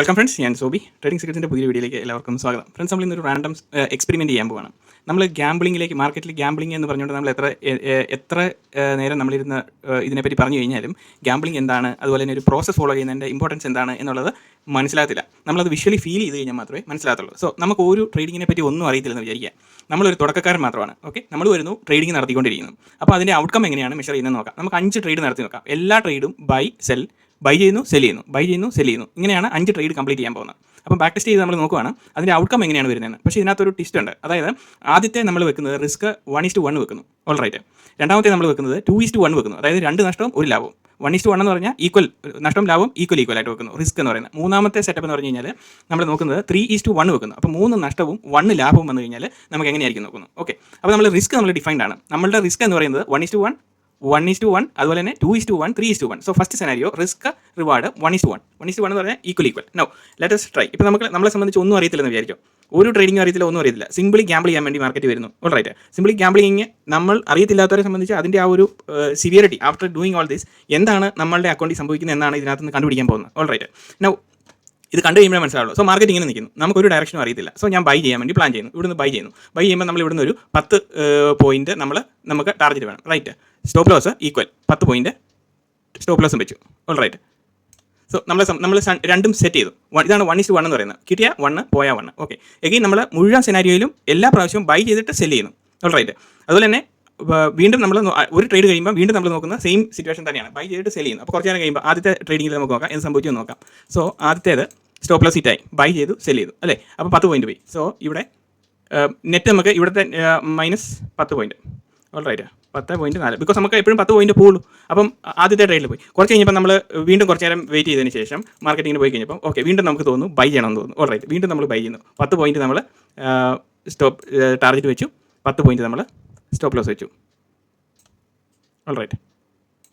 Welcome friends ഞാൻ Sobi. Trading സെക്രട്ടറിന്റെ പുതിയ വീഡിയോയിലേക്ക് എല്ലാവർക്കും സ്വാഗതം. ഫ്രണ്ട്സ് നമ്മൾ ഇന്നൊരു റാൻഡം എക്സ്പെരിമെന്റ് ചെയ്യാൻ പോവാണ്. നമ്മൾ ഗ്യാമ്പിളിങ്ങിലേക്ക് മാർക്കറ്റിൽ ഗ്യാമ്പിളിംഗ് എന്ന് പറഞ്ഞുകൊണ്ട് നമ്മൾ എത്ര എത്ര നേരം നമ്മളിരുന്ന് ഇതിനെപ്പറ്റി പറഞ്ഞു കഴിഞ്ഞാലും ഗ്യാമ്പിളിംഗ് എന്താണ് അതുപോലെ തന്നെ ഒരു പ്രോസസ്സ് ഫോളോ ചെയ്യുന്നതിന്റെ ഇമ്പോർട്ടൻസ് എന്താണ് എന്നുള്ളത് മനസ്സിലാകത്തില്ല. നമ്മളത് വിഷ്വലി ഫീൽ ചെയ്ത് കഴിഞ്ഞാൽ മാത്രമേ മനസ്സിലാകത്തുള്ളൂ. സോ നമുക്ക് ഒരു ട്രേഡിങ്ങിനെ പറ്റി ഒന്നും അറിയത്തില്ലെന്ന് വിചാരിക്കുക. നമ്മളൊരു തുടക്കക്കാരൻ മാത്രമാണ്. ഓക്കെ നമ്മൾ വരുന്നു ട്രേഡിംഗ് നടത്തിക്കൊണ്ടിരിക്കുന്നു. അപ്പോൾ അതിന്റെ ഔട്ട്കം എങ്ങനെയാണ് മെഷർ ചെയ്യുന്നത് നോക്കാം. നമുക്ക് അഞ്ച് ട്രേഡ് നടത്തി നോക്കാം. എല്ലാ ട്രേഡും ബൈ സെൽ ബൈ ചെയ്യുന്നു സെൽ ചെയ്യുന്നു ബൈ ചെയ്യുന്നു സെൽ ചെയ്യുന്നു. ഇങ്ങനെയാണ് അഞ്ച് ട്രേഡ് കംപ്ലീറ്റ് ചെയ്യാൻ പോകുന്നത്. അപ്പം ബാക്ക് ടെസ്റ്റ് ചെയ്ത് നമ്മൾ നോക്കുവാണ് അതിന്റെ ഔട്ട്കം എങ്ങനെയാണ് വരുന്നത് പക്ഷേ ഇതിനകത്തൊരു ടിസ്റ്റ് ഉണ്ട്. അതായത് ആദ്യത്തെ നമ്മൾ വെക്കുന്നത് risk one is to one വെക്കുന്നു. ഓൾ റൈറ്റ് രണ്ടാമത്തെ നമ്മൾ വെക്കുന്നത് ടു ഇസ്റ്റ് വൺ വെക്കുന്നു. അതായത് രണ്ട് നഷ്ടവും ഒരു ലാഭവും. വൺ ഇസ്റ്റ് വൺ എന്ന് പറഞ്ഞാൽ ഈക്വൽ നഷ്ടം ലാഭം ഈക്വൽ ഈക്വൽ ആയിട്ട് വെക്കുന്നു. റിസ്ക് എന്ന് പറയുന്നത്. മൂന്നാമത്തെ സെറ്റപ്പ് എന്ന് പറഞ്ഞു കഴിഞ്ഞാൽ നമ്മൾ നോക്കുന്നത് ത്രീ ഈസ്റ്റ് വൺ വെക്കുന്നു. അപ്പോൾ മൂന്ന് നഷ്ടവും വൺ ലാഭവും വന്നു കഴിഞ്ഞാൽ നമുക്ക് എങ്ങനെയായിരിക്കും നോക്കുന്നു ഓക്കെ അപ്പോൾ നമ്മൾ റിസ്ക് നമ്മൾ ഡിഫൈൻഡ് ആണ്. നമ്മളുടെ റിസ്ക് എന്ന് പറയുന്നത് one is to one one is to one അതുപോലെ തന്നെ two is to one three is to one so first scenario risk reward one is to one one is to one എന്ന് പറഞ്ഞാൽ equal equal no let's try ഇപ്പോൾ നമുക്ക് നമ്മളെ സംബന്ധിച്ച് ഒന്നും അറിയത്തില്ലെന്ന് വിചാരിക്കും. ഒരു ട്രേഡിംഗ് അറിയത്തില്ല ഒന്നും അറിയത്തില്ല. സിമ്പിളി ഗ്യാമ്പിൾ ചെയ്യാൻ വേണ്ടി മാർക്കറ്റ് വരുന്നു. ഓൾ റൈറ്റ് സിമ്പിളി ഗ്യാമ്പിളിങ് നമ്മൾ അറിയത്തില്ലാത്തവരെ സംബന്ധിച്ച് അതിന്റെ ആ ഒരു severity after doing all this എന്താണ് നമ്മളുടെ അക്കൗണ്ടിൽ സംഭവിക്കുന്നത് എന്നാണ് ഇതിനകത്ത് നിന്ന് കണ്ടുപിടിക്കാൻ പോകുന്നത്. ഓൾ റൈറ്റ് നൗ ഇത് കണ്ടു കഴിയുമ്പോൾ മനസ്സിലാവുള്ളൂ. സോ മാർക്കറ്റ് ഇങ്ങനെ നിൽക്കുന്നു. നമുക്ക് ഒരു ഡയറക്ഷനും അറിയത്തില്ല. സോ ഞാൻ ബൈ ചെയ്യാൻ വേണ്ടി പ്ലാൻ ചെയ്യുന്നു. ഇവിടുന്ന് ബൈ ചെയ്യുന്നു. ബൈ ചെയ്യുമ്പോൾ നമ്മൾ ഇവിടുന്ന് ഒരു പത്ത് പോയിന്റ് നമ്മൾ നമുക്ക് ടാർഗറ്റ് വേണം. റൈറ്റ് സ്റ്റോപ്പ് ലോസ് ഈക്വൽ പത്ത് പോയിന്റ് സ്റ്റോപ്പ് ലോസും വെച്ചു. ഓൾ റൈറ്റ് സോ നമ്മൾ നമ്മൾ രണ്ടും സെറ്റ് ചെയ്തു. ഇതാണ് വൺ ഇസ് വൺ എന്ന് പറയുന്നത്. കിട്ടിയ വണ്ണ് പോയ വണ്ണ് ഓക്കെ എഗെയിൻ നമ്മൾ മുഴുവൻ സെനാരിയോയിലും എല്ലാ പ്രാവശ്യവും ബൈ ചെയ്തിട്ട് സെൽ ചെയ്യുന്നു. ഓൾ റൈറ്റ് അതുപോലെ തന്നെ വീണ്ടും നമ്മൾ ഒരു ട്രേഡ് കഴിയുമ്പോൾ വീണ്ടും നമ്മൾ നോക്കുന്ന സെയിം സിറ്റുവേഷൻ തന്നെയാണ്. ബൈ ചെയ്തിട്ട് സെൽ ചെയ്യുന്നു. അപ്പോൾ കുറച്ച് നേരം കഴിയുമ്പോൾ ആദ്യത്തെ ട്രേഡിംഗിൽ നമുക്ക് നോക്കാം. എന്ത് സംഭവിച്ചു നോക്കാം. സോ ആദ്യത്തേത് സ്റ്റോപ്പ് ലോസ് ഹിറ്റായി ബൈ ചെയ്തു സെൽ ചെയ്തു അല്ലേ? അപ്പോൾ പത്ത് പോയിന്റ് പോയി. സോ ഇവിടെ നെറ്റ് നമുക്ക് ഇവിടുത്തെ മൈനസ് പത്ത് പോയിന്റ് ഓൾ റൈറ്റ് പത്ത് പോയിന്റ് നാല്. ബിക്കോസ് നമുക്ക് എപ്പോഴും പത്ത് പോയിന്റ് പോകുള്ളൂ അപ്പം ആദ്യത്തെ ട്രേഡിൽ പോയി. കുറച്ച് കഴിഞ്ഞപ്പോൾ നമ്മൾ വീണ്ടും കുറച്ച് നേരം വെയിറ്റ് ചെയ്തതിന് ശേഷം മാർക്കറ്റിങ്ങിന് പോയി കഴിഞ്ഞപ്പോൾ ഓക്കെ വീണ്ടും നമുക്ക് തോന്നുന്നു ബൈ ചെയ്യണമെന്ന് തോന്നുന്നു. ഓൾ റൈറ്റ് വീണ്ടും നമ്മൾ ബൈ ചെയ്യുന്നു. പത്ത് പോയിന്റ് നമ്മൾ സ്റ്റോപ്പ് ടാർഗറ്റ് വെച്ചു. പത്ത് പോയിന്റ് നമ്മൾ സ്റ്റോപ്പ് ലോസ് വെച്ചു. ഓൾ റൈറ്റ്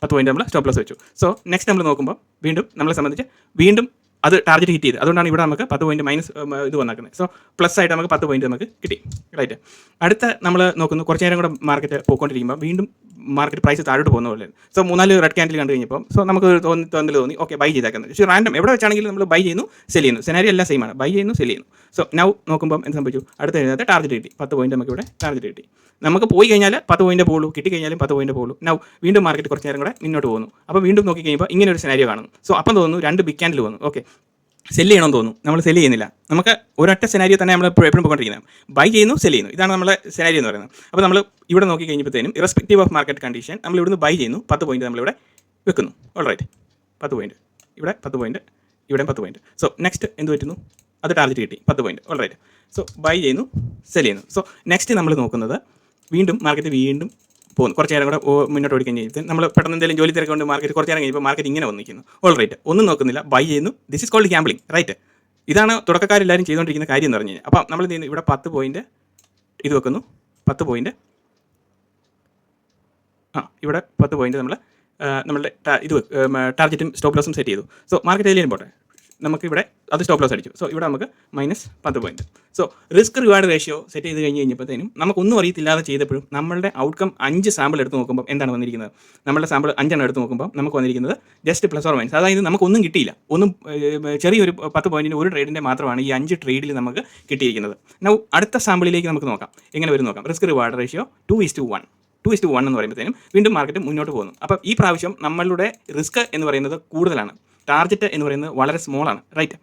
പത്ത് പോയിന്റ് നമ്മൾ സ്റ്റോപ്പ് ലോസ് വെച്ചു. സോ നെക്സ്റ്റ് നമ്മൾ നോക്കുമ്പോൾ വീണ്ടും നമ്മളെ സംബന്ധിച്ച് വീണ്ടും അത് ടാർഗറ്റ് ഹിറ്റ് ചെയ്ത്. അതുകൊണ്ടാണ് ഇവിടെ നമുക്ക് പത്ത് പോയിന്റ് മൈനസ് ഇത് വന്നേക്കുന്നത്. സോ പ്ലസ് ആയിട്ട് നമുക്ക് പത്ത് പോയിന്റ് നമുക്ക് കിട്ടി. റൈറ്റ് അടുത്ത നമ്മൾ നോക്കുന്നു കുറച്ച് നേരം കൂടെ മാർക്കറ്റ് പോയിക്കൊണ്ടിരിക്കുമ്പോൾ വീണ്ടും മാർക്കറ്റ് പ്രൈസ് താഴോട്ട് പോകുന്ന പോലെ. സോ മൂന്നാൽ റെഡ് ക്യാൻഡിൽ കണ്ടു കഴിഞ്ഞപ്പോൾ സോ നമുക്ക് തോന്നി തോന്നൽ തോന്നി. ഓക്കെ ബൈ ചെയ്തേക്കുന്നത്. പക്ഷേ റാൻഡം എവിടെ വെച്ചാണെങ്കിലും നമ്മൾ ബൈ ചെയ്യുന്നു സെൽ ചെയ്യുന്നു. സെനാരി എല്ലാം സെയിം ആണ്. ബൈ ചെയ്യുന്നു സെൽ ചെയ്യുന്നു. സോ നൗ നോക്കുമ്പോൾ എന്ത് സംഭവിച്ചു? അടുത്ത എഴുതാത്ത ടാർജറ്റ് കിട്ടി. പത്ത് പോയിന്റ് നമുക്ക് ഇവിടെ ടാർജറ്റ് കിട്ടി. നമുക്ക് പോയി കഴിഞ്ഞാൽ പത്ത് പോയിന്റ് പോകുള്ളൂ കിട്ടി കഴിഞ്ഞാലും പത്ത് പോയിന്റ് പോകുള്ളൂ നൗ വീണ്ടും മാർക്കറ്റ് കുറച്ച് നേരം കൂടെ മുന്നോട്ട് പോകുന്നു. അപ്പോൾ വീണ്ടും നോക്കി കഴിയുമ്പോൾ ഇങ്ങനെ ഒരു സെനാരിയോ കാണുന്നു. സോ അപ്പം തോന്നുന്നു രണ്ട് ബിഗ് ക്യാൻഡിൽ വന്നു. ഓക്കെ സെൽ ചെയ്യണമെന്ന് തോന്നുന്നു നമ്മൾ സെൽ ചെയ്യുന്നില്ല. നമുക്ക് ഒരൊറ്റ സെനാരിയോ തന്നെ നമ്മൾ എപ്പോഴും പോയിക്കൊണ്ടിരിക്കുന്നത്. ബൈ ചെയ്യുന്നു സെൽ ചെയ്യുന്നു. ഇതാണ് നമ്മുടെ സെനാരിയോ എന്ന് പറയുന്നത്. അപ്പോൾ നമ്മൾ ഇവിടെ നോക്കി കഴിഞ്ഞപ്പോഴത്തേനും ഇറസ്പെക്റ്റീവ് ഓഫ് മാർക്കറ്റ് കണ്ടീഷൻ നമ്മൾ ഇവിടുന്ന് ബൈ ചെയ്യുന്നു പത്ത് പോയിന്റ് നമ്മളിവിടെ വെക്കുന്നു. ഓൾറൈറ്റ് പത്ത് പോയിന്റ് ഇവിടെ പത്ത് പോയിന്റ് ഇവിടെ പത്ത് പോയിന്റ് സോ നെക്സ്റ്റ് എന്ത് പറ്റുന്നു? അത് ടാർഗറ്റ് കിട്ടി. പത്ത് പോയിന്റ് ഓൾറൈറ്റ് സോ ബൈ ചെയ്യുന്നു സെൽ ചെയ്യുന്നു. സോ നെക്സ്റ്റ് നമ്മൾ നോക്കുന്നത് വീണ്ടും മാർക്കറ്റ് വീണ്ടും പോകുന്നു. കുറച്ച് നേരം കൂടെ മുന്നോട്ട് ഓടിക്കാൻ കഴിഞ്ഞാൽ നമ്മൾ പെട്ടെന്ന് എന്തെങ്കിലും ജോലി തിരക്കൊണ്ട് മാർക്കറ്റ് കുറച്ച് നേരം കഴിയുമ്പോൾ മാർക്കറ്റ് ഇങ്ങനെ വന്നിരിക്കുന്നു. ഓൾ റൈറ്റ് ഒന്നും നോക്കുന്നില്ല. ബൈ ചെയ്യുന്നു. This is called gambling right ഇതാണ് തുടക്കക്കാരെല്ലാവരും ചെയ്തുകൊണ്ടിരിക്കുന്ന കാര്യം എന്ന് പറഞ്ഞു കഴിഞ്ഞാൽ. അപ്പം നമ്മൾ ചെയ്യുന്നു? ഇവിടെ പത്ത് പോയിന്റ് ഇത് വെക്കുന്നു. പത്ത് പോയിന്റ് ആ ഇവിടെ പത്ത് പോയിന്റ് നമ്മൾ നമ്മളുടെ ഇത് ടാർഗറ്റും സ്റ്റോപ്പ് ലോസും സെറ്റ് ചെയ്തു. സോ മാർക്കറ്റ് ഏരിയ പോട്ടെ. നമുക്ക് ഇവിടെ അത് സ്റ്റോപ്പ് ലോസ് അടിച്ചു. സോ ഇവിടെ നമുക്ക് മൈനസ് പത്ത് point so risk reward ratio set ചെയ്ത് കഴിഞ്ഞ് കഴിഞ്ഞപ്പോഴത്തേനും നമുക്കൊന്നും അറിയത്തില്ലാതെ ചെയ്തപ്പോഴും നമ്മളുടെ ഔട്ട്കം അഞ്ച് സാമ്പിൾ എടുത്ത് നോക്കുമ്പോൾ എന്താണ് വന്നിരിക്കുന്നത്? നമ്മുടെ സാമ്പിൾ അഞ്ചെണ്ണം എടുത്ത് നോക്കുമ്പോൾ നമുക്ക് വന്നിരിക്കുന്നത് ജസ്റ്റ് പ്ലസ് ഓർ മൈനസ് അതായത് നമുക്കൊന്നും കിട്ടിയില്ല. ഒന്നും ചെറിയൊരു പത്ത് പോയിന്റിന് ഒരു ട്രേഡിന്റെ മാത്രമാണ് ഈ അഞ്ച് ട്രേഡിൽ നമുക്ക് കിട്ടിയിരിക്കുന്നത്. നൗ അടുത്ത സാമ്പിളിലേക്ക് നമുക്ക് നോക്കാം. എങ്ങനെ വരും നോക്കാം. Risk reward ratio two is to one two is to one എന്ന് പറയുമ്പോഴത്തേനും വീണ്ടും മാർക്കറ്റ് മുന്നോട്ട് പോകുന്നു. അപ്പോൾ ഈ പ്രാവശ്യം നമ്മളുടെ റിസ്ക് എന്ന് പറയുന്നത് കൂടുതലാണ്. ടാർഗറ്റ് എന്ന് പറയുന്നത് വളരെ സ്മോൾ ആണ് റൈറ്റ്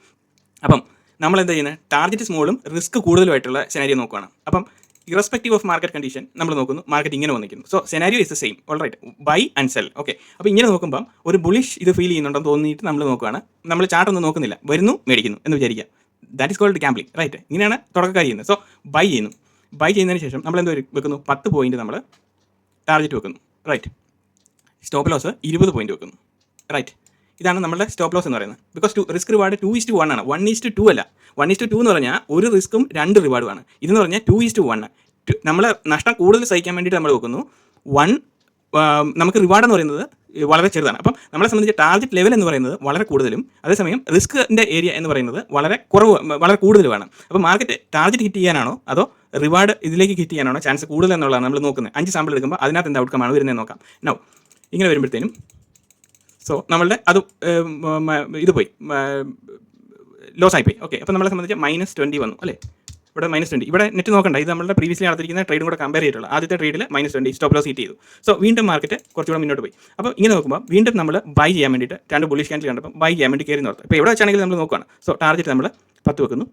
അപ്പം നമ്മൾ എന്താ ചെയ്യുന്നത്? ടാർജറ്റ് സ്മോളും റിസ്ക് കൂടുതലുമായിട്ടുള്ള സെനാരിയോ നോക്കുകയാണ് അപ്പം ഇറസ്പെക്റ്റീവ് ഓഫ് മാർക്കറ്റ് കണ്ടീഷൻ നമ്മൾ നോക്കുന്നു മാർക്കറ്റ് ഇങ്ങനെ വന്നിരിക്കുന്നു. So scenario is the same all right buy and sell okay അപ്പോൾ ഇങ്ങനെ നോക്കുമ്പോൾ ഒരു ബുളിഷ് ഇത് ഫീൽ ചെയ്യുന്നുണ്ടെന്ന് തോന്നിയിട്ട് നമ്മൾ നോക്കുകയാണ് നമ്മൾ ചാർട്ട് ഒന്നും നോക്കുന്നില്ല. വരുന്നു മേടിക്കുന്നു എന്ന് വിചാരിക്കുക. That is called gambling right ഇങ്ങനെയാണ് തുടക്കക്കാർ ചെയ്യുന്നത്. സോ ബൈ ചെയ്യുന്നു. ബൈ ചെയ്യുന്നതിന് ശേഷം നമ്മൾ എന്തോ വെക്കുന്നു. പത്ത് പോയിന്റ് നമ്മൾ ടാർഗറ്റ് വെക്കുന്നു റൈറ്റ് സ്റ്റോപ്പ് ലോസ് ഇരുപത് പോയിന്റ് വെക്കുന്നു റൈറ്റ് ഇതാണ് നമ്മുടെ സ്റ്റോപ്പ് ലോസ് എന്ന് പറയുന്നത്. Because to risk reward two is to one ആണ്. വൺ ഈസ്റ്റ് ടു അല്ല. വൺ ഈസ്റ്റ് ടു എന്ന് പറഞ്ഞാൽ ഒരു റിസ്ക്കും രണ്ട് റിവാർഡുമാണ് ഇതെന്ന് പറഞ്ഞാൽ ടു ഈസ്റ്റ് വൺ നമ്മൾ നഷ്ടം കൂടുതൽ സഹിക്കാൻ വേണ്ടിയിട്ട് നമ്മൾ നോക്കുന്നു വൺ നമുക്ക് റിവാർഡ് എന്ന് പറയുന്നത് വളരെ ചെറുതാണ്. അപ്പം നമ്മളെ സംബന്ധിച്ച് ടാർഗറ്റ് ലെവൽ എന്ന് പറയുന്നത് വളരെ കൂടുതലും അതേസമയം റിസ്കിന്റെ ഏരിയ എന്ന് പറയുന്നത് വളരെ കുറവ് വളരെ കൂടുതലുമാണ്. അപ്പോൾ മാർക്കറ്റ് ടാർഗറ്റ് ഹിറ്റ് ചെയ്യാനാണോ അതോ റിവാർഡ് ഇതിലേക്ക് ഹിറ്റ് ചെയ്യാനാണോ ചാൻസ് കൂടുതൽ എന്നുള്ളതാണ് നമ്മൾ നോക്കുന്നത്. അഞ്ച് സാമ്പിൾ എടുക്കുമ്പോൾ അതിനകത്ത് എന്ത് ഔട്ട്കമാണ് വരുന്നത് നോക്കാം. നോ ഇങ്ങനെ വരുമ്പോഴത്തേനും സോ നമ്മളുടെ അത് ഇത് പോയി. ലോസ് ആയിപ്പോയി ഓക്കെ അപ്പോൾ നമ്മളെ സംബന്ധിച്ച് മൈനസ് ട്വന്റി വന്നു അല്ലേ? ഇവിടെ മൈനസ് ട്വന്റി ഇവിടെ നെറ്റ് നോക്കണ്ട ഇത് നമ്മുടെ പ്രീവിയസ്ലി നടത്തിയിരിക്കുന്ന ട്രേഡും കൂടെ കമ്പയർ ചെയ്തിട്ടുള്ള ആദ്യത്തെ ട്രേഡിൽ minus twenty stop loss hit ചെയ്തു. സോ വീണ്ടും മാർക്കറ്റ് കുറച്ചുകൂടെ മുന്നോട്ട് പോയി. അപ്പോൾ ഇങ്ങനെ നോക്കുമ്പോൾ വീണ്ടും നമ്മൾ ബൈ ചെയ്യാൻ വേണ്ടിയിട്ട് രണ്ട് ബുള്ളിഷ് ക്യാൻഡിൽ കണ്ടപ്പോൾ ബൈ ചെയ്യാൻ വേണ്ടി കയറി നോക്കാം ഇപ്പോൾ എവിടെ വെച്ചാണെങ്കിൽ നമ്മൾ നോക്കുകയാണ് സോ ടാർഗറ്റ് നമ്മൾ പത്ത് വെക്കുന്നു.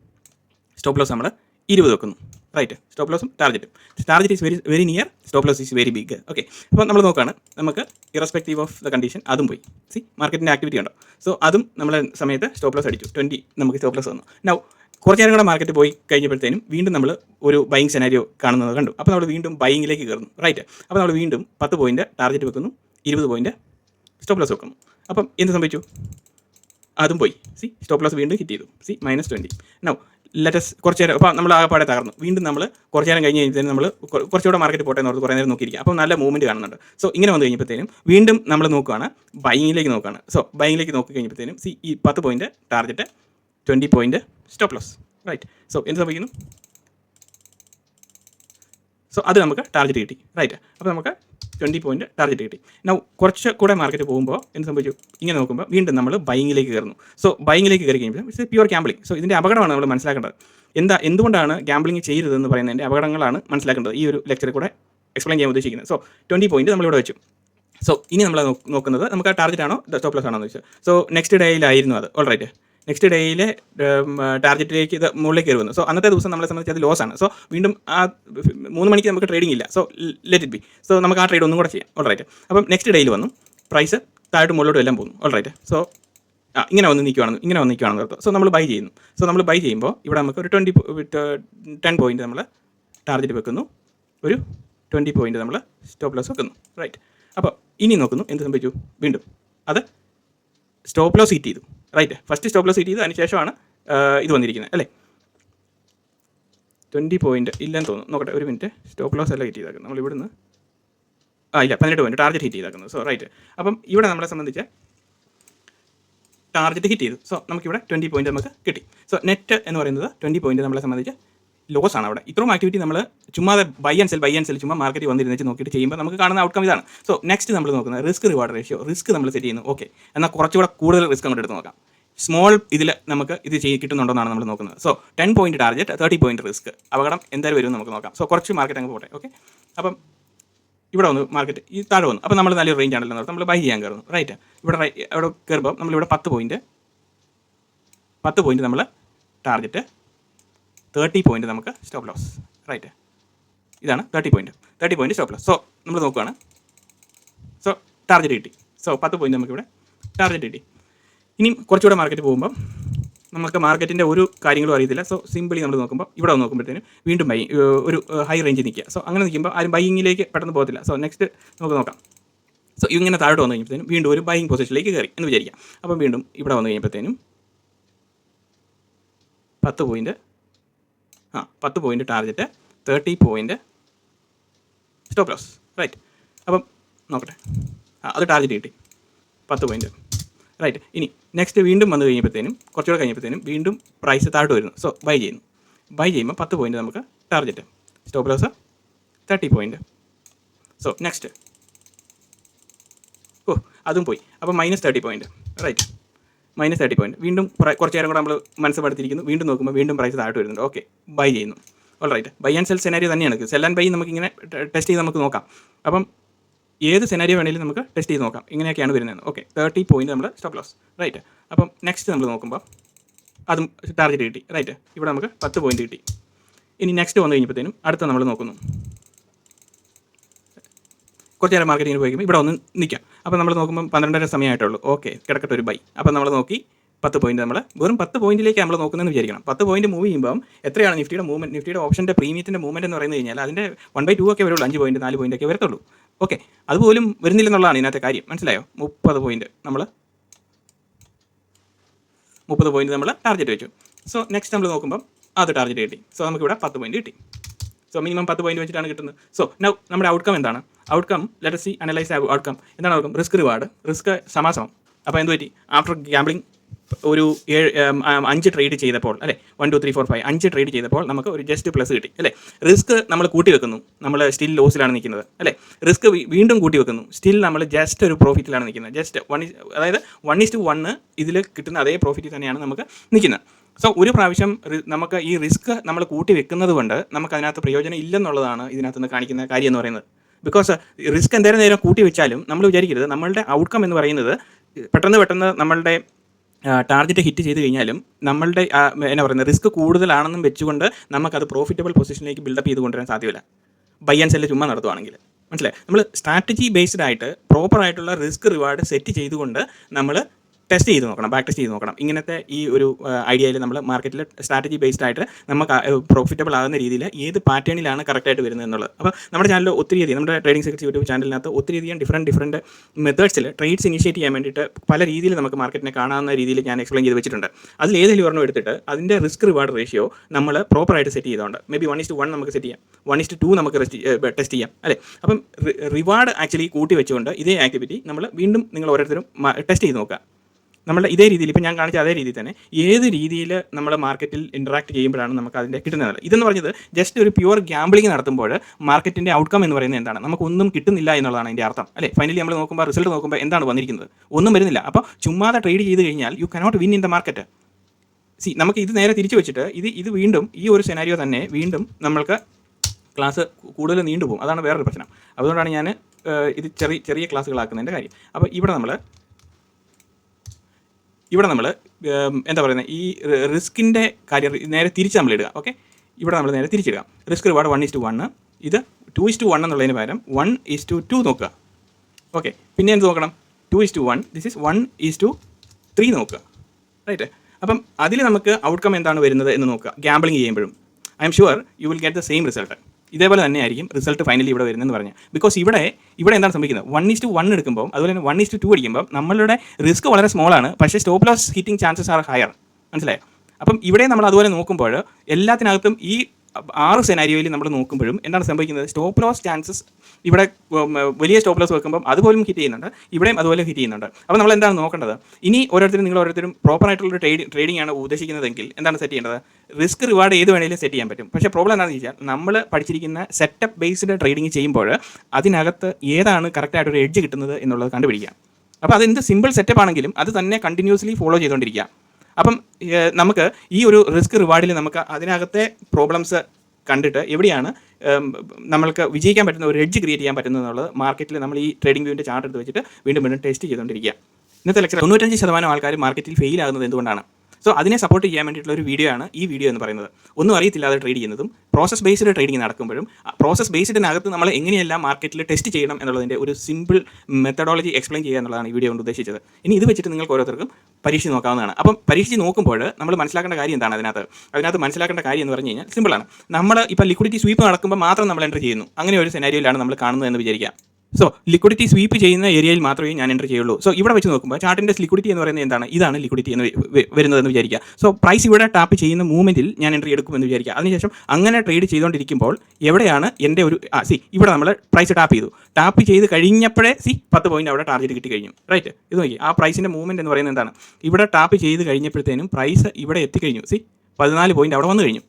സ്റ്റോപ്പ് ലോസ് നമ്മൾ ഇരുപത് വെക്കുന്നു. റൈറ്റ് സ്റ്റോപ്പ് ലോസും ടാർഗറ്റും target is very very near stop loss is very big okay അപ്പോൾ നമ്മൾ നോക്കുകയാണ് നമുക്ക് ഇറസ്പെക്റ്റീവ് ഓഫ് ദ കണ്ടീഷൻ അതും പോയി. സി മാർക്കറ്റിന്റെ ആക്ടിവിറ്റി ഉണ്ടോ സോ അതും നമ്മളെ സമയത്ത് സ്റ്റോപ്പ് ലോസ് അടിച്ചു. ട്വന്റി നമുക്ക് സ്റ്റോപ്പ് ലോസ് വന്നു. നൗ കുറച്ച് നേരം കൂടെ മാർക്കറ്റ് പോയി കഴിഞ്ഞപ്പോഴത്തേനും വീണ്ടും നമ്മൾ ഒരു ബൈങ് സെനാരിയോ കാണുന്നത് കണ്ടു. അപ്പോൾ നമ്മൾ വീണ്ടും ബൈങ്ങിലേക്ക് കയറുന്നു. റൈറ്റ് അപ്പോൾ നമ്മൾ വീണ്ടും പത്ത് പോയിന്റ് ടാർഗറ്റ് വെക്കുന്നു. ഇരുപത് പോയിന്റ് സ്റ്റോപ്പ് ലോസ് വെക്കുന്നു. അപ്പം എന്ത് സംഭവിച്ചു? അതും പോയി. സി സ്റ്റോപ്പ് ലോസ് വീണ്ടും ഹിറ്റ് ചെയ്തു. See minus twenty now let's കുറച്ച് നേരം അപ്പോൾ നമ്മൾ ആകെപ്പാടെ തകർന്നു. വീണ്ടും നമ്മൾ കുറച്ച് നേരം കഴിഞ്ഞ് കഴിഞ്ഞാൽ നമ്മൾ കുറച്ചുകൂടെ മാർക്കറ്റ് പോട്ടെ എന്ന് ഓർത്ത് കുറേ നേരം നോക്കിയിരിക്കും അപ്പോൾ നല്ല മൂവ്മെന്റ് കാണുന്നുണ്ട്. സോ ഇങ്ങനെ വന്നു കഴിഞ്ഞപ്പോഴത്തേനും വീണ്ടും നമ്മൾ നോക്കുകയാണ് ബൈങ്ങിലേക്ക് നോക്കുകയാണ് സോ ബൈങ്ങിലേക്ക് നോക്കി കഴിഞ്ഞപ്പോഴത്തേനും സി ഈ പത്ത് point target twenty point stop loss right so എന്ത് സംഭവിക്കുന്നു? സോ അത് നമുക്ക് ടാർഗറ്റ് കിട്ടി റൈറ്റ് അപ്പോൾ നമുക്ക് ട്വന്റി പോയിന്റ് ടാർഗറ്റ് കിട്ടി. നൗ കുറച്ച് കൂടെ മാർക്കറ്റ് പോകുമ്പോൾ എന്ത് സംഭവിച്ചു? ഇങ്ങനെ നോക്കുമ്പോൾ വീണ്ടും നമ്മൾ ബൈങ്ങിലേക്ക് കയറുന്നു. സോ ബൈങ്ങിലേക്ക് കയറി കഴിയുമ്പോൾ ഇറ്റ്സ് പ്യുവർ ഗാംബ്ലിംഗ് സോ ഇതിന്റെ അപകടമാണ് നമ്മൾ മനസ്സിലാക്കേണ്ടത്. എന്താ എന്തുകൊണ്ടാണ് ഗാംബ്ലിംഗ് ചെയ്യരുതെന്ന് പറയുന്നതിന്റെ അപകടങ്ങളാണ് മനസ്സിലാക്കേണ്ടത്? ഈ ഒരു ലെക്ചറിൽ കൂടെ എക്സ്പ്ലെയിൻ ചെയ്യാൻ ഉദ്ദേശിക്കുന്നത്. സോ ട്വന്റി പോയിന്റ് നമ്മളിവിടെ വെച്ചു. സോ ഇനി നമ്മൾ നോക്കുന്നത് നമുക്ക് ആ ടാർഗറ്റ് ആണോ സ്റ്റോപ്പ് ലോസ് ആണോ എന്ന് വെച്ചാൽ. സോ നെക്സ്റ്റ് ഡേയിലായിരുന്നു അത്. ഓൾ റൈറ്റ് നെക്സ്റ്റ് ഡേയിലെ ടാർഗറ്റിലേക്ക് ഇത് മുകളിലേക്ക് കയറി സോ അന്നത്തെ ദിവസം നമ്മളെ സംബന്ധിച്ച് അത് ലോസ് ആണ്. സോ വീണ്ടും ആ മൂന്ന് മണിക്ക് നമുക്ക് ട്രേഡിംഗ് ഇല്ല. So let it be so നമുക്ക് ആ ട്രേഡ് ഒന്നും കൂടെ ചെയ്യാം. ഓൾറൈറ്റ് അപ്പം നെക്സ്റ്റ് ഡേയിൽ വന്നു. പ്രൈസ് താഴോട്ട് മുകളിലോട്ട് എല്ലാം പോകുന്നു. ഓൾറൈറ്റ് സോ ആ ഇങ്ങനെ വന്ന് നിൽക്കുവാണെന്ന് ഇങ്ങനെ വന്ന് നിൽക്കുവാണെന്ന് അർത്ഥം സോ നമ്മൾ ബൈ ചെയ്യുന്നു. സോ നമ്മൾ ബൈ ചെയ്യുമ്പോൾ ഇവിടെ നമുക്ക് ഒരു ട്വന്റി ടെൻ പോയിന്റ് നമ്മൾ ടാർഗറ്റ് വെക്കുന്നു. ഒരു ട്വന്റി പോയിന്റ് നമ്മൾ സ്റ്റോപ്പ് ലോസ് വെക്കുന്നു. റൈറ്റ് അപ്പോൾ ഇനി നോക്കുന്നു. എന്ത് സംഭവിച്ചു? വീണ്ടും. അത് സ്റ്റോപ്പ് ലോസ് ഹിറ്റ് ചെയ്തു. Right first stop loss hit ചെയ്ത് അതിന് ശേഷമാണ് ഇത് വന്നിരിക്കുന്നത് അല്ലേ? ട്വന്റി പോയിന്റ് ഇല്ലെന്ന് തോന്നുന്നു. നോക്കട്ടെ ഒരു മിനിറ്റ് സ്റ്റോപ്പ് ലോസ് അല്ല ഹിറ്റ് ചെയ്താക്കുന്നത്. നമ്മൾ ഇവിടുന്ന് ആ ഇല്ല പതിനെട്ട് പോയിന്റ് ടാർഗറ്റ് ഹിറ്റ് ചെയ്താക്കുന്നത്. സോ റൈറ്റ് അപ്പം ഇവിടെ നമ്മളെ സംബന്ധിച്ച് ടാർഗറ്റ് ഹിറ്റ് ചെയ്തു. സോ നമുക്കിവിടെ ട്വന്റി പോയിന്റ് നമുക്ക് കിട്ടി. സോ നെറ്റ് എന്ന് പറയുന്നത് ട്വന്റി പോയിന്റ് നമ്മളെ സംബന്ധിച്ച് ലോസ് ആണ് അവിടെ. ഇത്രയും ആക്ടിവിറ്റി നമ്മൾ ചുമ്മാ buy and sell buy and sell ചുമ്മാ മാർക്കറ്റ് വന്നിരുന്നിച്ച് നോക്കിയിട്ട് ചെയ്യുമ്പോൾ നമുക്ക് കാണുന്ന ഔട്ട്കം ഇതാണ്. സോ നെക്സ്റ്റ് നമ്മൾ നോക്കുന്നത് റിസ്ക് റിവാർഡ് റേഷ്യോ റിസ്ക് നമ്മൾ സെറ്റ് ചെയ്യുന്നു. ഓക്കെ എന്നാൽ കുറച്ചുകൂടെ കൂടുതൽ റിസ്ക് അങ്ങോട്ട് എടുത്ത് നോക്കാം. സ്മോൾ ഇതിൽ നമുക്ക് ഇത് ചെയ്ത് കിട്ടുന്നുണ്ടോന്നാണ് നമ്മൾ നോക്കുന്നത്. So ten point target thirty point risk അപകടം എന്തായാലും വരും നമുക്ക് നോക്കാം. സോ കുറച്ച് മാർക്കറ്റ് അങ്ങ് പോട്ടെ. ഓക്കെ അപ്പം ഇവിടെ വന്നു മാർക്കറ്റ് ഈ താഴെ വന്നു. അപ്പോൾ നമ്മൾ നല്ലൊരു റേഞ്ച് ആണല്ലോ നമ്മൾ ബൈ ചെയ്യാൻ കയറുന്നു. റൈറ്റ് ഇവിടെ അവിടെ കയറുമ്പോൾ നമ്മളിവിടെ പത്ത് പോയിന്റ് പത്ത് പോയിന്റ് നമ്മൾ ടാർഗറ്റ് തേർട്ടി പോയിന്റ് നമുക്ക് സ്റ്റോപ്പ് ലോസ് റൈറ്റ് ഇതാണ് thirty point thirty point stop loss so നമ്മൾ നോക്കുകയാണ് സോ ടാർഗറ്റ് കിട്ടി. സോ പത്ത് പോയിന്റ് നമുക്കിവിടെ ടാർഗറ്റ് കിട്ടി. ഇനിയും കുറച്ചുകൂടെ മാർക്കറ്റ് പോകുമ്പോൾ നമുക്ക് മാർക്കറ്റിന്റെ ഒരു കാര്യങ്ങളും അറിയത്തില്ല. സോ സിമ്പിളി നമ്മൾ നോക്കുമ്പോൾ ഇവിടെ നോക്കുമ്പോഴത്തേനും വീണ്ടും ബൈ ഒരു ഹൈ റേഞ്ചിൽ നിൽക്കുക. സോ അങ്ങനെ നിൽക്കുമ്പോൾ ആരും ബൈയിങ്ങിലേക്ക് പെട്ടെന്ന് പോകത്തില്ല. സോ നെക്സ്റ്റ് നമുക്ക് നോക്കാം. സോ ഇങ്ങനെ താഴോട്ട് വന്നു കഴിഞ്ഞപ്പോഴത്തേനും വീണ്ടും ഒരു ബൈയിങ് പൊസിഷനിലേക്ക് കയറി എന്ന് വിചാരിക്കാം അപ്പം വീണ്ടും ഇവിടെ വന്നു കഴിഞ്ഞപ്പോഴത്തേനും പത്ത് പോയിന്റ് ആ പത്ത് point target thirty point stop loss right അപ്പം നോക്കട്ടെ. ആ അത് ടാർഗറ്റ് കിട്ടി. പത്ത് പോയിന്റ് റൈറ്റ് ഇനി നെക്സ്റ്റ് വീണ്ടും വന്നു കഴിഞ്ഞപ്പോഴത്തേനും കുറച്ചുകൂടെ കഴിഞ്ഞപ്പോഴത്തേനും വീണ്ടും പ്രൈസ് താഴോട്ട് വരുന്നു. സോ ബൈ ചെയ്യുന്നു. ബൈ ചെയ്യുമ്പോൾ പത്ത് പോയിന്റ് നമുക്ക് target stop loss thirty point so next ഓ അതും പോയി. അപ്പോൾ minus thirty point right minus thirty point വീണ്ടും കുറച്ച് നേരം കൂടെ നമ്മൾ മനസ്സപ്പെടുത്തിയിരിക്കുന്നു വീണ്ടും നോക്കുമ്പോൾ വീണ്ടും പ്രൈസ് താഴോട്ട് വരുന്നുണ്ട്. ഓക്കെ ബൈ ചെയ്യുന്നു. All right buy and sell scenario തന്നെയാണ്. സെൽ ആൻഡ് ബൈ നമുക്ക് ഇങ്ങനെ ടെസ്റ്റ് ചെയ്ത് നമുക്ക് നോക്കാം. അപ്പം ഏത് സെനാരിയോ വേണമെങ്കിലും നമുക്ക് ടെസ്റ്റ് ചെയ്ത് നോക്കാം. ഇങ്ങനെയൊക്കെയാണ് വരുന്നത്. ഓക്കെ തേർട്ടി പോയിന്റ് നമ്മൾ സ്റ്റോപ്പ് ലോസ് റൈറ്റ് അപ്പം നെക്സ്റ്റ് നമ്മൾ നോക്കുമ്പോൾ അതും ടാർഗറ്റ് കിട്ടി. റൈറ്റ് ഇവിടെ നമുക്ക് പത്ത് പോയിന്റ് കിട്ടി. ഇനി നെക്സ്റ്റ് വന്നു കഴിഞ്ഞപ്പോഴത്തേനും അടുത്ത നമ്മൾ നോക്കുന്നു. കുറച്ച് നേരം മാർക്കറ്റിങ്ങിന് പോയി ഇവിടെ ഒന്ന് നിൽക്കാം അപ്പോൾ നമ്മൾ നോക്കുമ്പോൾ പന്ത്രണ്ടര സമയമായിട്ടുള്ളൂ. ഓക്കെ കിടക്കട്ടെ ഒരു ബൈ അപ്പോൾ നമ്മൾ നോക്കി പത്ത് പോയിന്റ് നമ്മൾ വെറും പത്ത് പോയിന്റിലേക്ക് നമ്മൾ നോക്കുന്നതെന്ന് വിചാരിക്കണം. പത്ത് പോയിന്റ് മൂവ് ചെയ്യുമ്പോൾ എത്രയാണ് നിഫ്റ്റിയുടെ മൂവ്മെന്റ് നിഫ്റ്റിയുടെ ഓപ്ഷന്റെ പ്രീമിയത്തിന്റെ മൂവ്മെന്റ് എന്ന് പറയുന്നത് കഴിഞ്ഞാൽ അതിന്റെ വൺ ബൈ ടു ഒക്കെ വരുള്ളൂ. അഞ്ച് പോയിന്റ് നാല് പോയിന്റ് ഒക്കെ വരത്തുള്ളൂ. ഓക്കെ അതുപോലും വരുന്നില്ലെന്നുള്ളതാണ് ഇതിനകത്തെ കാര്യം. മനസ്സിലായോ? മുപ്പത് പോയിന്റ് നമ്മൾ മുപ്പത് പോയിന്റ് നമ്മൾ ടാർഗറ്റ് വെച്ചു. സോ നെക്സ്റ്റ് നമ്മൾ നോക്കുമ്പോൾ അത് ടാർഗറ്റ് കിട്ടി. സോ നമുക്കിവിടെ പത്ത് പോയിന്റ് കിട്ടി. സോ മിനിമം പത്ത് പോയിന്റ് വെച്ചിട്ടാണ് കിട്ടുന്നത്. സോ നൗ നമ്മുടെ ഔട്ട്കം എന്താണ്? Outcome let see analyse outcome എന്താണ് ഔട്ട്കം റിസ്ക് റിവാർഡ് റിസ്ക് സമാസമം. അപ്പോൾ എന്ത് പറ്റി? ആഫ്റ്റർ ഗാംബ്ലിംഗ് ഒരു ഏഴ് അഞ്ച് ട്രേഡ് ചെയ്തപ്പോൾ അല്ലേ? One two three four five അഞ്ച് ട്രേഡ് ചെയ്തപ്പോൾ നമുക്ക് ഒരു ജസ്റ്റ് പ്ലസ് കിട്ടി അല്ലേ? റിസ്ക് നമ്മൾ കൂട്ടി വെക്കുന്നു നമ്മൾ സ്റ്റിൽ ലോസിലാണ് നിൽക്കുന്നത് അല്ലേ? റിസ്ക് വീണ്ടും കൂട്ടി വെക്കുന്നു സ്റ്റിൽ നമ്മൾ ജസ്റ്റ് ഒരു പ്രോഫിറ്റിലാണ് നിൽക്കുന്നത്. ജസ്റ്റ് വൺ അതായത് വൺ ഇസ് ടു വണ്ണ് ഇതിൽ കിട്ടുന്ന അതേ പ്രോഫിറ്റിൽ തന്നെയാണ് നമുക്ക് നിൽക്കുന്നത്. സോ ഒരു പ്രാവശ്യം നമുക്ക് ഈ റിസ്ക് നമ്മൾ കൂട്ടി വെക്കുന്നത് കൊണ്ട് നമുക്ക് അതിനകത്ത് പ്രയോജനം ഇല്ലെന്നുള്ളതാണ് ഇതിനകത്ത് നിന്ന് കാണിക്കുന്ന കാര്യം എന്ന് പറയുന്നത്. ബിക്കോസ് റിസ്ക് എന്തായാലും നേരം കൂട്ടി വെച്ചാലും നമ്മൾ വിചാരിക്കരുത്. നമ്മളുടെ ഔട്ട്കം എന്ന് പറയുന്നത് പെട്ടെന്ന് പെട്ടെന്ന് നമ്മളുടെ ടാർഗറ്റ് ഹിറ്റ് ചെയ്ത് കഴിഞ്ഞാലും നമ്മളുടെ എന്നാ പറയുന്നത് റിസ്ക് കൂടുതലാണെന്നും വെച്ചുകൊണ്ട് നമുക്കത് പ്രോഫിറ്റബിൾ പൊസിഷനിലേക്ക് ബിൽഡപ്പ് ചെയ്ത് കൊണ്ടുവരാൻ സാധ്യമല്ല. ബൈ ആൻഡ് സെല്ല് ചുമ്മാ നടത്തുവാണെങ്കിൽ. മനസ്സിലായി? നമ്മൾ സ്ട്രാറ്റജി ബേസ്ഡ് ആയിട്ട് പ്രോപ്പർ ആയിട്ടുള്ള റിസ്ക് റിവാർഡ് സെറ്റ് ചെയ്തുകൊണ്ട് നമ്മൾ ടെസ്റ്റ് ചെയ്ത് നോക്കണം ബാക്ക് ടെസ്റ്റ് ചെയ്ത് നോക്കണം. ഇങ്ങനത്തെ ഈ ഒരു ഐഡിയയിൽ നമ്മൾ മാർക്കറ്റിൽ സ്ട്രാറ്റജി ബേസ്ഡ് ആയിട്ട് നമുക്ക് പ്രോഫിറ്റബിൾ ആകുന്ന രീതിയിൽ ഏത് പാറ്റേണിലാണ് കറക്റ്റായിട്ട് വരുന്നത് എന്നുള്ളത്. അപ്പോൾ നമ്മുടെ ചാനലിൽ ഒത്തിരി അധികം നമ്മുടെ ട്രേഡിംഗ് സെക്രട്ടറി യൂട്യൂബ് ചാനലിനകത്ത് ഒത്തിരി അധികം ഡിഫറന്റ് ഡിഫറന്റ് മെത്തേഡ്സിൽ ട്രേഡ്സ് ഇനിഷ്യേറ്റ് ചെയ്യാൻ വേണ്ടിയിട്ട് പല രീതിയിൽ നമുക്ക് മാർക്കറ്റിനെ കാണാവുന്ന രീതിയിൽ ഞാൻ എക്സ്പ്ലെയിൻ ചെയ്ത് വെച്ചിട്ടുണ്ട്. അതിൽ ഏതെങ്കിലും ഒരെണ്ണം എടുത്തിട്ട് അതിന്റെ റിസ്ക് റിവാർഡ് റേഷ്യോ നമ്മൾ പ്രോപ്പറായിട്ട് സെറ്റ് ചെയ്തുകൊണ്ട് maybe one is to one നമുക്ക് സെറ്റ് ചെയ്യാം വൺ ഇസ്റ്റ് ടു നമുക്ക് ടെസ്റ്റ് ചെയ്യാം അല്ലേ? അപ്പം റിവാർഡ് ആക്ച്വലി കൂട്ടി വെച്ചുകൊണ്ട് ഇതേ ആക്ടിവിറ്റി നമ്മൾ വീണ്ടും നിങ്ങൾ ഓരോരുത്തരും ടെസ്റ്റ് ചെയ്ത് നോക്കുക. നമ്മളുടെ ഇതേ രീതിയിൽ ഇപ്പം ഞാൻ കാണിച്ച അതേ രീതിയിൽ തന്നെ ഏത് രീതിയിൽ നമ്മൾ മാർക്കറ്റിൽ ഇൻട്രാക്ട് ചെയ്യുമ്പോഴാണ് നമുക്ക് അതിന്റെ കിട്ടുന്നത് ഇതെന്ന് പറഞ്ഞത് ജസ്റ്റ് ഒരു പ്യുവർ ഗ്യാംബ്ലിംഗ് നടത്തുമ്പോൾ മാർക്കറ്റിന്റെ ഔട്ട്കം എന്ന് പറയുന്നത് എന്താണ്? നമുക്കൊന്നും കിട്ടുന്നില്ല എന്നുള്ളതാണ് അതിന്റെ അർത്ഥം. അല്ലേ? ഫൈനലി നമ്മൾ നോക്കുമ്പോൾ റിസൾട്ട് നോക്കുമ്പോൾ എന്താണ് വന്നിരിക്കുന്നത്? ഒന്നും വരുന്നില്ല. അപ്പോൾ ചുമ്മാതെ ട്രേഡ് ചെയ്ത് കഴിഞ്ഞാൽ you cannot win in the market see നമുക്ക് ഇത് നേരെ തിരിച്ചു വെച്ചിട്ട് ഇത് ഇത് വീണ്ടും ഈ ഒരു സെനാരിയോ തന്നെ വീണ്ടും നമ്മൾക്ക് ക്ലാസ് കൂടുതൽ നീണ്ടുപോകും. അതാണ് വേറൊരു പ്രശ്നം. അതുകൊണ്ടാണ് ഞാൻ ഇത് ചെറിയ ചെറിയ ക്ലാസ്സുകളാക്കുന്നതിന്റെ കാര്യം. അപ്പോൾ ഇവിടെ നമ്മൾ ഇവിടെ നമ്മൾ എന്താ പറയുന്നത് ഈ റിസ്കിന്റെ കാര്യം നേരെ തിരിച്ച് നമ്മൾ ഇടുക ഓക്കെ? ഇവിടെ നമ്മൾ നേരെ തിരിച്ചിടുക risk reward one is to one ഇത് ടു ഇസ് ടു വൺ എന്നുള്ളതിന് പകരം വൺ ഇസ് ടു നോക്കുക. ഓക്കെ? പിന്നെ എന്ത് നോക്കണം? Two is to one this is one two three നോക്കുക. റൈറ്റ് അപ്പം അതിൽ നമുക്ക് ഔട്ട്കം എന്താണ് വരുന്നത് എന്ന് നോക്കുക. ഗ്യാമ്പിളിംഗ് ചെയ്യുമ്പോഴും. I'm sure you will get the same result ഇതേപോലെ തന്നെയായിരിക്കും റിസൾട്ട് ഫൈനലി ഇവിടെ വരുന്നതെന്ന് പറഞ്ഞാൽ ബിക്കോസ് ഇവിടെ ഇവിടെ എന്താണ് സംഭവിക്കുന്നത്? വൺ ഇസ് ടു വൺ എടുക്കുമ്പോൾ അതുപോലെ തന്നെ വൺ ഇസ് ടു ടു അടിക്കുമ്പോൾ നമ്മളുടെ റിസ്ക് വളരെ സ്മോൾ ആണ്. പക്ഷേ stop loss hitting chances are higher മനസ്സിലായോ? അപ്പം ഇവിടെ നമ്മൾ അതുപോലെ നോക്കുമ്പോൾ എല്ലാത്തിനകത്തും ഈ ആറ് സെനാരിയോയിൽ നമ്മൾ നോക്കുമ്പോഴും എന്താണ് സംഭവിക്കുന്നത്? സ്റ്റോപ്പ് ലോസ് ചാൻസസ് ഇവിടെ വലിയ സ്റ്റോപ്പ് ലോസ് വെക്കുമ്പോൾ അതുപോലും ഹിറ്റ് ചെയ്യുന്നുണ്ട്. ഇവിടെയും അതുപോലെ ഹിറ്റ് ചെയ്യുന്നുണ്ട്. അപ്പോൾ നമ്മൾ എന്താണ് നോക്കേണ്ടത്? ഇനി ഓരോരുത്തരും നിങ്ങൾ ഓരോരുത്തരും പ്രോപ്പർ ആയിട്ടുള്ള ട്രേഡ് ട്രേഡിംഗ് ആണ് ഉദ്ദേശിക്കുന്നതെങ്കിൽ എന്താണ് സെറ്റ് ചെയ്യേണ്ടത്? റിസ്ക് റിവാർഡ് ഏത് വേണമെങ്കിലും സെറ്റ് ചെയ്യാൻ പറ്റും. പക്ഷേ പ്രോബ്ലം എന്താണെന്ന് വെച്ചാൽ നമ്മൾ പഠിച്ചിരിക്കുന്ന സെറ്റപ്പ് ബേസ്ഡ് ട്രേഡിംഗ് ചെയ്യുമ്പോൾ അതിനകത്ത് ഏതാണ് കറക്റ്റായിട്ട് ഒരു എഡ്ജ് കിട്ടുന്നത് എന്നുള്ളത് കണ്ടുപിടിക്കാം അപ്പോൾ അതെന്ത് സിമ്പിൾ സെറ്റപ്പ് ആണെങ്കിലും അത് തന്നെ കണ്ടിന്യൂസ്ലി ഫോളോ ചെയ്തുകൊണ്ടിരിക്കുക. അപ്പം നമുക്ക് ഈ ഒരു റിസ്ക് റിവാർഡിൽ നമുക്ക് അതിനകത്തെ പ്രോബ്ലംസ് കണ്ടിട്ട് എവിടെയാണ് നമ്മൾക്ക് വിജയിക്കാൻ പറ്റുന്ന ഒരു എഡ്ജ് ക്രിയേറ്റ് ചെയ്യാൻ പറ്റുന്നത് എന്നുള്ളത് മാർക്കറ്റിൽ നമ്മൾ ഈ ട്രേഡിംഗ് വ്യൂവിന്റെ ചാർട്ട് എടുത്ത് വെച്ചിട്ട് വീണ്ടും വീണ്ടും ടെസ്റ്റ് ചെയ്തുകൊണ്ടിരിക്കുക. ഇന്നത്തെ ലെക്ചർ തൊണ്ണൂറ്റഞ്ച് ശതമാനം ആൾക്കാർ മാർക്കറ്റിൽ ഫെയിൽ ആകുന്നത് എന്തുകൊണ്ടാണ്? സോ അതിനെ സപ്പോർട്ട് ചെയ്യാൻ വേണ്ടിയിട്ടുള്ള ഒരു വീഡിയോ ആണ് ഈ വീഡിയോ എന്ന് പറയുന്നത്. ഒന്നും അറിയത്തില്ലാതെ ട്രേഡ് ചെയ്യുന്നതും പ്രോസസ് ബേസ്ഡ് ട്രേഡിംഗ് നടക്കുമ്പോഴും പ്രോസസ് ബേസ്ഡിനകത്ത് നമ്മൾ എങ്ങനെയെല്ലാം മാർക്കറ്റിൽ ടെസ്റ്റ് ചെയ്യണം എന്നുള്ളതിന്റെ ഒരു സിമ്പിൾ മെത്തഡോളജി എക്സ്പ്ലെയിൻ ചെയ്യുക എന്നുള്ളതാണ് ഈ വീഡിയോ കൊണ്ട് ഉദ്ദേശിച്ചത്. ഇനി ഇത് വെച്ചിട്ട് നിങ്ങൾക്ക് ഓരോരുത്തർക്കും പരീക്ഷിച്ച് നോക്കാവുന്നതാണ്. അപ്പം പരീക്ഷിച്ച് നോക്കുമ്പോൾ നമ്മൾ മനസ്സിലാക്കേണ്ട കാര്യം എന്താണ് അതിനകത്ത്? അതിനകത്ത് മനസ്സിലാക്കേണ്ട കാര്യം എന്ന് പറഞ്ഞു കഴിഞ്ഞാൽ സിമ്പിളാണ് നമ്മൾ ഇപ്പോൾ ലിക്വിഡിറ്റി സ്വീപ്പ് നടക്കുമ്പോൾ മാത്രം നമ്മൾ എന്റർ ചെയ്യുന്നു. അങ്ങനെ ഒരു സെനാരിയോയിലാണ് നമ്മൾ കാണുന്നത് എന്ന് വിചാരിക്കുക സോ ലിക്വിഡിറ്റി സ്വീപ്പ് ചെയ്യുന്ന ഏരിയയിൽ മാത്രമേ ഞാൻ എന്റർ ചെയ്യുള്ളൂ. സോ ഇവിടെ വെച്ച് നോക്കുമ്പോൾ ചാർട്ടിന്റെ ലിക്വിഡിറ്റി എന്ന് പറയുന്നത് എന്താണ്? ഇതാണ് ലിക്വിഡിറ്റി എന്ന് വരുന്നതെന്ന് വിചാരിക്കുക. സോ പ്രൈസ് ഇവിടെ ടാപ്പ് ചെയ്യുന്ന മൂവ്മെന്റിൽ ഞാൻ എൻട്രി എടുക്കുമെന്ന് വിചാരിക്കുക. അതിനുശേഷം അങ്ങനെ ട്രേഡ് ചെയ്തുകൊണ്ടിരിക്കുമ്പോൾ എവിടെയാണ് എന്റെ ഒരു ആ സി ഇവിടെ നമ്മൾ പ്രൈസ് ടാപ്പ് ചെയ്തു. ടാപ്പ് ചെയ്ത് കഴിഞ്ഞപ്പോഴേ സി പത്ത് പോയിന്റ് അവിടെ ടാർഗറ്റ് കിട്ടി കഴിഞ്ഞു. റൈറ്റ് ഇത് നോക്കി. ആ പ്രൈസിന്റെ മൂവ്മെന്റ് എന്ന് പറയുന്നത് എന്താണ്? ഇവിടെ ടാപ്പ് ചെയ്ത് കഴിഞ്ഞപ്പോഴത്തേനും പ്രൈസ് ഇവിടെ എത്തിക്കഴിഞ്ഞു സി പതിനാല് പോയിന്റ് അവിടെ വന്നു കഴിഞ്ഞു.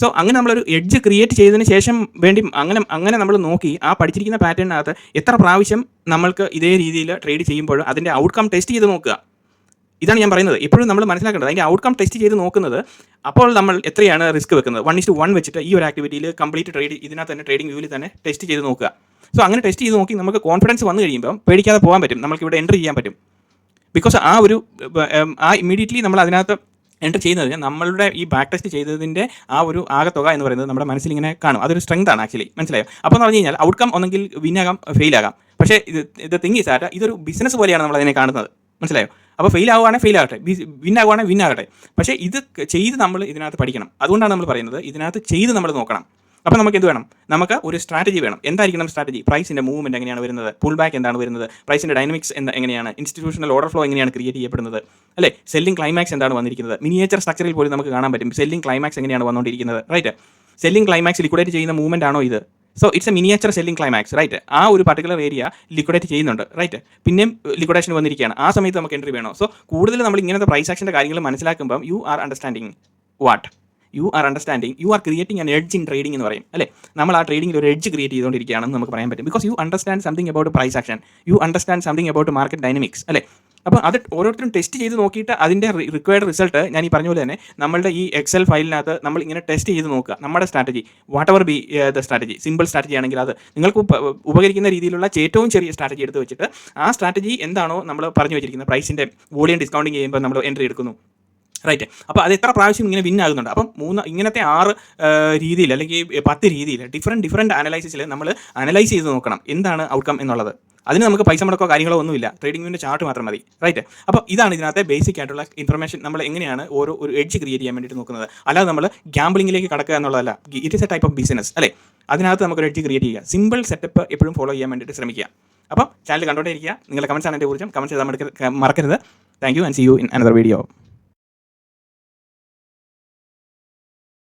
സോ അങ്ങനെ നമ്മളൊരു എഡ്ജ് ക്രിയേറ്റ് ചെയ്തതിന് ശേഷം വേണ്ടി അങ്ങനെ അങ്ങനെ നമ്മൾ നോക്കി ആ പഠിച്ചിരിക്കുന്ന പാറ്റേണിനകത്ത് എത്ര പ്രാവശ്യം നമ്മൾക്ക് ഇതേ രീതിയിൽ ട്രേഡ് ചെയ്യുമ്പോൾ അതിന്റെ ഔട്ട്കം ടെസ്റ്റ് ചെയ്ത് നോക്കുക. ഇതാണ് ഞാൻ പറയുന്നത്. എപ്പോഴും നമ്മൾ മനസ്സിലാക്കേണ്ടത് അതിന്റെ ഔട്ട്കം ടെസ്റ്റ് ചെയ്ത് നോക്കുന്നത് അപ്പോൾ നമ്മൾ എത്രയാണ് റിസ്ക് വെക്കുന്നത്? വൺ ഇസ് ടു വൺ വെച്ചിട്ട് ഈ ഒരു ആക്ടിവിറ്റിയിൽ കംപ്ലീറ്റ് ട്രേഡ് ഇതിനകത്ത് തന്നെ ട്രേഡിംഗ് വ്യൂവിൽ തന്നെ ടെസ്റ്റ് ചെയ്ത് നോക്കുക. സോ അങ്ങനെ ടെസ്റ്റ് ചെയ്ത് നോക്കി നമുക്ക് കോൺഫിഡൻസ് വന്നു കഴിയുമ്പോൾ പേടിക്കാതെ പോകാൻ പറ്റും. നമുക്ക് ഇവിടെ എന്റർ ചെയ്യാൻ പറ്റും. ബിക്കോസ് ആ ഒരു ആ ഇമ്മീഡിയറ്റ്ലി നമ്മൾ അതിനകത്ത് എന്റർ ചെയ്യുന്നത് നമ്മളുടെ ഈ ബാക്ക് ടെസ്റ്റ് ചെയ്തതിന്റെ ആ ഒരു ആകത്തുക എന്ന് പറയുന്നത് നമ്മുടെ മനസ്സിൽ ഇങ്ങനെ കാണും. അതൊരു സ്ട്രെങ്ത് ആണ് ആക്ച്വലി മനസ്സിലായോ? അപ്പോൾ എന്ന് പറഞ്ഞു കഴിഞ്ഞാൽ ഔട്ട്കം ഒന്നെങ്കിൽ വിൻ ഫെയിലാകാം പക്ഷേ ഇത് ഇത് തിങ് ഈസ് ഇതൊരു ബിസിനസ് പോലെയാണ് നമ്മൾ അതിനെ കാണുന്നത്. മനസ്സിലായോ? അപ്പോൾ ഫെയിൽ ആവുകയാണെങ്കിൽ ഫെയിൽ ആകട്ടെ. വിൻ ആകുവാണെങ്കിൽ വിൻ ആകട്ടെ. പക്ഷേ ഇത് ചെയ്ത് നമ്മൾ ഇതിനകത്ത് പഠിക്കണം. അതുകൊണ്ടാണ് നമ്മൾ പറയുന്നത് ഇതിനകത്ത് ചെയ്ത് നമ്മൾ നോക്കണം. അപ്പോൾ നമുക്ക് എന്ത് വേണം? നമുക്ക് ഒരു സ്ട്രാറ്റജി വേണം. എന്തായിരിക്കണം സ്ട്രാറ്റജി പ്രൈസിന്റെ മൂവ്മെന്റ് എങ്ങനെയാണ് വരുന്നത്? പുൾ ബാക്ക് എന്താണ് വരുന്നത്? പ്രൈസിന്റെ ഡൈനമിക്സ് എന്താ എങ്ങനെയാണ്? ഇൻസ്റ്റിറ്റ്യൂഷണൽ ഓർഡർ ഫ്ലോ എങ്ങനെയാണ് ക്രിയേറ്റ് ചെയ്യപ്പെടുന്നത്? അല്ലേ? സെല്ലിംഗ് ക്ലൈമാക്സ് എന്താണ് വന്നിരിക്കുന്നത്? മിനിയേച്ചർ സ്ട്രക്ചറിൽ പോലും നമുക്ക് കാണാൻ പറ്റും. സെല്ലിംഗ് ക്ലൈമാക്സ് എങ്ങനെയാണ് വന്നുകൊണ്ടിരിക്കുന്നത് റൈറ്റ് സെല്ലിംഗ് ക്ലൈമാക്സ് ലിക്വിഡേറ്റ് ചെയ്യുന്ന മൂവ്മെന്റ് ആണോ ഇത്? So it's a miniature selling climax right ആ ഒരു പർട്ടിക്കുലർ ഏരിയ ലിക്വിഡേറ്റ് ചെയ്യുന്നുണ്ട്. റൈറ്റ് പിന്നെയും ലിക്വിഡേഷൻ വന്നിരിക്കുകയാണ്. ആ സമയത്ത് നമുക്ക് എൻട്രി വേണോ? സോ കൂടുതൽ നമ്മൾ ഇങ്ങനത്തെ പ്രൈസ് ആക്ഷന്റെ കാര്യങ്ങൾ മനസ്സിലാക്കുമ്പോൾ you are understanding what you are understanding you are creating an edge in trading എന്ന് പറയും അല്ലേ? നമ്മൾ ആ ട്രേഡിംഗിൽ ഒരു എഡ്ജ് ക്രിയേറ്റ് ചെയ്തുകൊണ്ടിരിക്കുകയാണെന്ന് നമുക്ക് പറയാൻ പറ്റും. Because you understand something about price action you understand something about market dynamics അല്ലേ? അപ്പോൾ അത് ഓരോരുത്തരും ടെസ്റ്റ് ചെയ്ത് നോക്കിയിട്ട് അതിന്റെ റിക്വയർഡ് റിസൾട്ട് ഞാൻ ഈ പറഞ്ഞ പോലെ തന്നെ നമ്മളുടെ ഈ എക്സൽ ഫയലിനകത്ത് നമ്മൾ ഇങ്ങനെ ടെസ്റ്റ് ചെയ്ത് നോക്കുക. നമ്മുടെ strategy whatever be the strategy simple strategy ആണെങ്കിൽ അത് നിങ്ങൾക്ക് ഉപകരിക്കുന്ന രീതിയിലുള്ള ഏറ്റവും ചെറിയ സ്ട്രാറ്റജി എടുത്ത് വെച്ചിട്ട് ആ സ്ട്രാറ്റജി എന്താണോ നമ്മൾ പറഞ്ഞു വെച്ചിരിക്കുന്നത്. പ്രൈസിന്റെ വോളിയം ഡിസ്കൗണ്ടിങ് ചെയ്യുമ്പോൾ നമ്മൾ എൻട്രി എടുക്കുന്നു. റൈറ്റ് അപ്പോൾ അത് എത്ര പ്രാവശ്യം ഇങ്ങനെ വിൻ ആകുന്നുണ്ട്? അപ്പം മൂന്ന് ഇങ്ങനത്തെ ആറ് രീതിയിൽ അല്ലെങ്കിൽ പത്ത് രീതിയിൽ ഡിഫറെന്റ് ഡിഫറെന്റ് അനലൈസിസിൽ നമ്മൾ അനലൈസ് ചെയ്ത് നോക്കണം. എന്താണ് ഔട്ട്കം എന്നുള്ളത്. അതിന് നമുക്ക് പൈസ മുടക്കോ കാര്യങ്ങളോ ഒന്നുമില്ല. ട്രേഡിംഗ് വ്യൂവിന്റെ ചാർട്ട് മാത്രം മതി. റൈറ്റ് അപ്പോൾ ഇതാണ് ഇതിനകത്തെ ബേസിക് ആയിട്ടുള്ള ഇൻഫർമേഷൻ നമ്മൾ എങ്ങനെയാണ് ഓരോ ഒരു എഡ്ജ് ക്രിയേറ്റ് ചെയ്യാൻ വേണ്ടിയിട്ട് നോക്കുന്നത്. അല്ലാതെ നമ്മൾ ഗ്യാമ്പിളിങ്ങിലേക്ക് കടക്കുക എന്നുള്ളതല്ല. It is a type of business അല്ലേ? അതിനകത്ത് നമുക്ക് ഒരു എഡ്ജ് ക്രിയേറ്റ് ചെയ്യുക. സിമ്പിൾ സെറ്റപ്പ് എപ്പോഴും ഫോളോ ചെയ്യാൻ വേണ്ടിയിട്ട് ശ്രമിക്കുക. അപ്പം ചാനൽ കണ്ടോണ്ടേ ഇരിക്കുക. നിങ്ങളുടെ കമൻസ് ആണ് എന്റെ ഊർജം. കമൻസ് ചെയ്താൽ മറക്കരുത്. Thank you and see you in another video